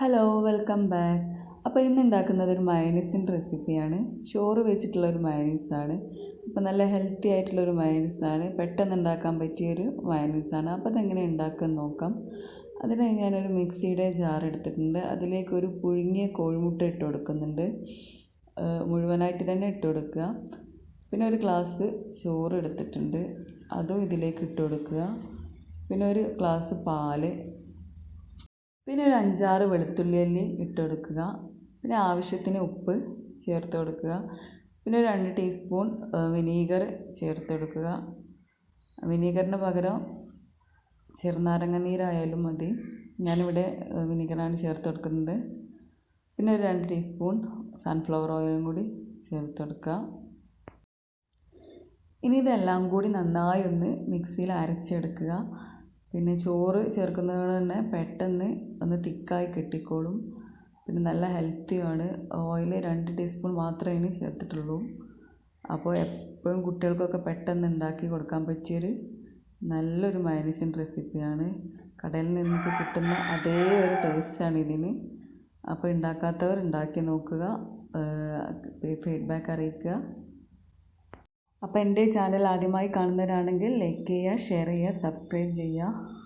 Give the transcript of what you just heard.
Hello welcome back അപ്പോൾ ഇന്ന് ഉണ്ടാക്കുന്നത് ഒരു മയനീസിന്റെ റെസിപ്പിയാണ് ചോറ് വെച്ചിട്ടുള്ള ഒരു മയനീസാണ് അപ്പോൾ നല്ല ഹെൽത്തി ആയിട്ടുള്ള ഒരു മയനീസാണ് പെട്ടെന്ന് ഉണ്ടാക്കാൻ പറ്റിയൊരു മയനീസാണ് അപ്പോൾ അതെങ്ങനെ ഉണ്ടാക്കാൻ നോക്കാം. അതിന് ഞാനൊരു മിക്സിയുടെ ജാർ എടുത്തിട്ടുണ്ട്. അതിലേക്ക് ഒരു പുഴുങ്ങിയ കോഴിമുട്ട ഇട്ട് കൊടുക്കുന്നുണ്ട്. മുഴുവനായിട്ട് തന്നെ ഇട്ട് കൊടുക്കുക. പിന്നെ ഒരു ഗ്ലാസ് ചോറ് എടുത്തിട്ടുണ്ട്. അതും ഇതിലേക്ക് ഇട്ട് കൊടുക്കുക. പിന്നെ ഒരു ഗ്ലാസ് പാൽ പിന്നെ ഒരു അഞ്ചാറ് വെളുത്തുള്ളി അല്ലി ഇട്ട് കൊടുക്കുക പിന്നെ ആവശ്യത്തിന് ഉപ്പ് ചേർത്ത് കൊടുക്കുക. പിന്നെ ഒരു രണ്ട് ടീസ്പൂൺ വിനീഗർ ചേർത്ത് കൊടുക്കുക. വിനീഗറിന് പകരം ചെറുനാരങ്ങ നീരായാലും മതി. ഞാനിവിടെ വിനീഗറാണ് ചേർത്ത് കൊടുക്കുന്നത്. പിന്നെ ഒരു രണ്ട് ടീസ്പൂൺ സൺഫ്ലവർ ഓയിലും കൂടി ചേർത്ത് കൊടുക്കുക. ഇനി ഇതെല്ലാം കൂടി നന്നായി ഒന്ന് മിക്സിയിൽ അരച്ചെടുക്കുക. പിന്നെ ചോറ് ചേർക്കുന്നത് തന്നെ പെട്ടെന്ന് ഒന്ന് തിക്കായി കെട്ടിക്കോളും. പിന്നെ നല്ല ഹെൽത്തിയുമാണ് ഓയിൽ രണ്ട് ടീസ്പൂൺ മാത്രമേ ഇതിന് ചേർത്തിട്ടുള്ളൂ. അപ്പോൾ എപ്പോഴും കുട്ടികൾക്കൊക്കെ പെട്ടെന്ന് ഉണ്ടാക്കി കൊടുക്കാൻ പറ്റിയൊരു നല്ലൊരു മയനീസിന്റെ റെസിപ്പിയാണ് കടയിൽ നിന്നൊക്കെ കിട്ടുന്ന അതേ ഒരു ടേസ്റ്റാണ് ഇതിന്. അപ്പോൾ ഉണ്ടാക്കാത്തവർ ഉണ്ടാക്കി നോക്കുക ഫീഡ്ബാക്ക് അറിയിക്കുക. അപ്പോൾ എന്റെ ചാനൽ ആദ്യമായി കാണുന്നവരാണെങ്കിൽ ലൈക്ക് ചെയ്യുക ഷെയർ ചെയ്യുക സബ്സ്ക്രൈബ് ചെയ്യുക.